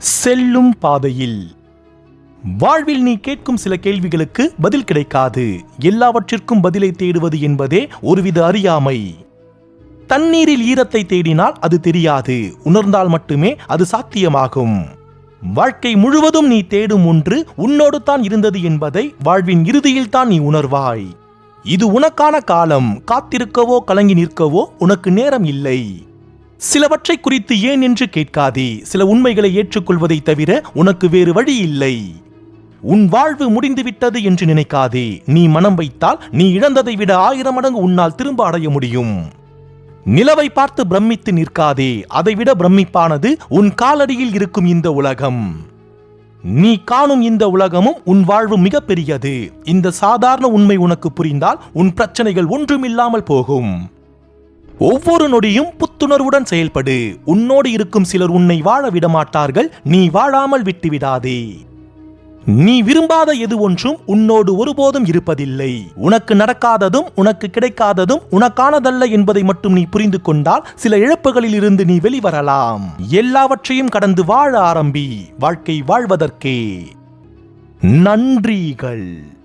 செல்லும் பாதையில். வாழ்வில் நீ கேட்கும் சில கேள்விகளுக்கு பதில் கிடைக்காது. எல்லாவற்றிற்கும் பதிலை தேடுவது என்பதே ஒருவித அறியாமை. தண்ணீரில் ஈரத்தை தேடினால் அது தெரியாது. உணர்ந்தால் மட்டுமே அது சாத்தியமாகும். வாழ்க்கை முழுவதும் நீ தேடும் ஒன்று உன்னோடு தான் இருந்தது என்பதை வாழ்வின் இறுதியில் தான் நீ உணர்வாய். இது உனக்கான காலம். காத்திருக்கவோ கலங்கி நிற்கவோ உனக்கு நேரம் இல்லை. சிலவற்றை குறித்து ஏன் என்று கேட்காதே. சில உண்மைகளை ஏற்றுக்கொள்வதை தவிர உனக்கு வேறு வழி இல்லை. உன் வாழ்வு முடிந்துவிட்டது என்று நினைக்காதே. நீ மனம் வைத்தால் நீ இழந்ததை விட ஆயிரம் மடங்கு உன்னால் திரும்ப அடைய முடியும். நிலவை பார்த்து பிரமித்து நிற்காதே. அதைவிட பிரமிப்பானது உன் காலடியில் இருக்கும் இந்த உலகம். நீ காணும் இந்த உலகமும் உன் வாழ்வு மிகப்பெரியது இந்த சாதாரண உண்மை உனக்கு புரிந்தால் உன் பிரச்சனைகள் ஒன்றுமில்லாமல் போகும். ஒவ்வொரு நொடியும் புத்துணர்வுடன் செயல்படு. உன்னோடு இருக்கும் சிலர் உன்னை வாழ விடமாட்டார்கள். நீ வாழாமல் விட்டுவிடாதே. நீ விரும்பாத எது ஒன்றும் உன்னோடு ஒருபோதும் இருப்பதில்லை. உனக்கு நடக்காததும் உனக்கு கிடைக்காததும் உனக்கானதல்ல என்பதை மட்டும் நீ புரிந்து கொண்டால் சில இழப்புகளில் இருந்து நீ வெளிவரலாம். எல்லாவற்றையும் கடந்து வாழ ஆரம்பி. வாழ்க்கை வாழ்வதற்கே. நன்றிகள்.